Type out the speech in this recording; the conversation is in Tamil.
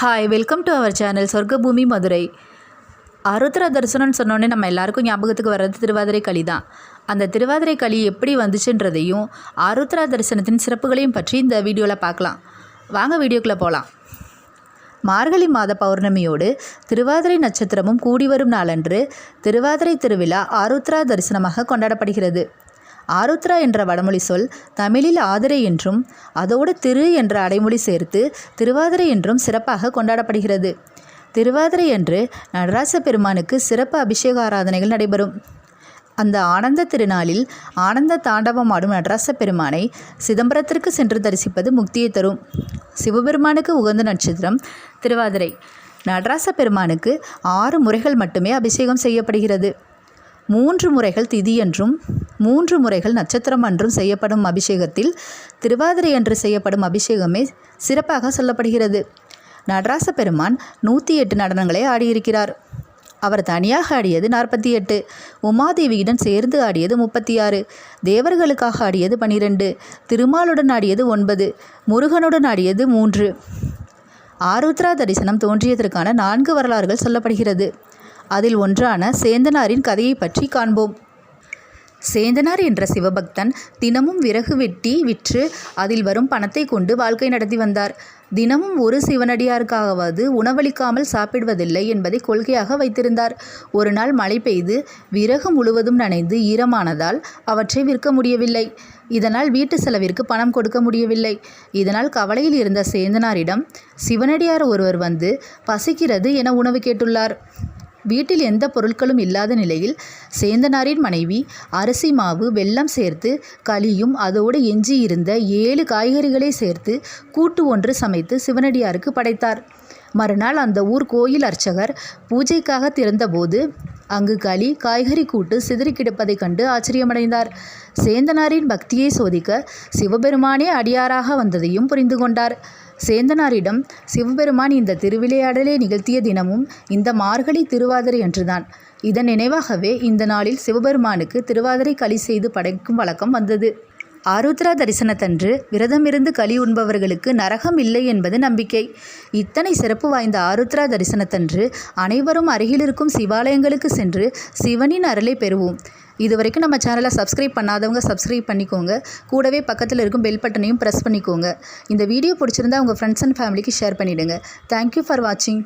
Hi welcome to our channel சொர்க்கபூமி Madurai அருத்ர தரிசனம்னு சொன்னோடனே நம்ம எல்லாருக்கும் ஞாபகத்துக்கு வர்றது திருவாதிரை களி தான். அந்த திருவாதிரை களி எப்படி வந்துச்சுன்றதையும் அருத்ரா தரிசனத்தின் சிறப்புகளையும் பற்றி இந்த வீடியோவில் பார்க்கலாம். வாங்க வீடியோக்குள்ளே போகலாம் மார்கழி மாத பௌர்ணமியோடு திருவாதிரை நட்சத்திரமும் கூடி வரும் நாளன்று திருவாதிரை திருவிழா ஆருத்ரா தரிசனமாக கொண்டாடப்படுகிறது. ஆருத்ரா என்ற வடமொழி சொல் தமிழில் ஆதிரை என்றும் அதோடு திரு என்ற அடைமொழி சேர்த்து திருவாதிரை என்றும் சிறப்பாக கொண்டாடப்படுகிறது. திருவாதிரை அன்று நடராச பெருமானுக்கு சிறப்பு அபிஷேக ஆராதனைகள் நடைபெறும். அந்த ஆனந்த திருநாளில் ஆனந்த தாண்டவம் ஆடும் நடராச பெருமானை சிதம்பரத்திற்கு சென்று தரிசிப்பது முக்தியை தரும். சிவபெருமானுக்கு உகந்த நட்சத்திரம் திருவாதிரை. நடராச பெருமானுக்கு ஆறு முறைகள் மட்டுமே அபிஷேகம் செய்யப்படுகிறது. மூன்று முறைகள் திதியன்றும் மூன்று முறைகள் நட்சத்திரம் அன்றும் செய்யப்படும் அபிஷேகத்தில் திருவாதிரை அன்று செய்யப்படும் அபிஷேகமே சிறப்பாக சொல்லப்படுகிறது. நடராச பெருமான் நூற்றி எட்டு நடனங்களை ஆடியிருக்கிறார். அவர் தனியாக ஆடியது நாற்பத்தி எட்டு உமாதேவியுடன் சேர்ந்து ஆடியது முப்பத்தி ஆறு தேவர்களுக்காக ஆடியது பனிரெண்டு திருமாலுடன் ஆடியது ஒன்பது முருகனுடன் ஆடியது மூன்று. ஆருத்ரா தரிசனம் தோன்றியதற்கான நான்கு வரலாறுகள் சொல்லப்படுகிறது. அதில் ஒன்றான சேந்தனாரின் கதையை பற்றி காண்போம். சேந்தனார் என்ற சிவபக்தன் தினமும் விறகு வெட்டி விற்று அதில் வரும் பணத்தை கொண்டு வாழ்க்கை நடத்தி வந்தார். தினமும் ஒரு சிவனடியாருக்காகவாது உணவளிக்காமல் சாப்பிடுவதில்லை என்பதை கொள்கையாக வைத்திருந்தார். ஒரு நாள் மழை பெய்து விறகு முழுவதும் நனைந்து ஈரமானதால் அவற்றை விற்க முடியவில்லை. இதனால் வீட்டு செலவிற்கு பணம் கொடுக்க முடியவில்லை. இதனால் கவலையில் இருந்த சேந்தனாரிடம் சிவனடியார் ஒருவர் வந்து பசிக்கிறது என உணவு கேட்டுள்ளார். வீட்டில் எந்த பொருட்களும் இல்லாத நிலையில் சேந்தனாரின் மனைவி அரிசி மாவு வெல்லம் சேர்த்து களியும் அதோடு எஞ்சியிருந்த ஏழு காய்கறிகளை சேர்த்து கூட்டு ஒன்று சமைத்து சிவனடியாருக்கு படைத்தார். மறுநாள் அந்த ஊர் கோயில் அர்ச்சகர் பூஜைக்காக திறந்தபோது அங்கு களி காய்கறி கூட்டு சிதறி கிடப்பதைக் கண்டு ஆச்சரியமடைந்தார். சேந்தனாரின் பக்தியை சோதிக்க சிவபெருமானே அடியாராக வந்ததையும் புரிந்து கொண்டார். சேந்தனாரிடம் சிவபெருமான் இந்த திருவிளையாடலை நிகழ்த்திய தினமும் இந்த மார்கழி திருவாதிரை என்றுதான். இதன் நினைவாகவே இந்த நாளில் சிவபெருமானுக்கு திருவாதிரை களி செய்து படைக்கும் வழக்கம் வந்தது. ஆருத்ரா தரிசனத்தன்று விரதமிருந்து களி உண்பவர்களுக்கு நரகம் இல்லை என்பது நம்பிக்கை. இத்தனை சிறப்பு வாய்ந்த ஆருத்ரா தரிசனத்தன்று அனைவரும் அருகிலிருக்கும் சிவாலயங்களுக்கு சென்று சிவனின் அருளை பெறுவோம். இது வரைக்கும் நம்ம சேனலை சப்ஸ்கிரைப் பண்ணாதவங்க சப்ஸ்கிரைப் பண்ணிக்கோங்க. கூடவே பக்கத்தில் இருக்கும் பெல் பட்டனையும் ப்ரெஸ் பண்ணிக்கோங்க. இந்த வீடியோ பிடிச்சிருந்தா உங்கள் ஃப்ரெண்ட்ஸ் அண்ட் ஃபேமிலிக்கு ஷேர் பண்ணிவிடுங்க தேங்க்யூ ஃபார் வாட்சிங்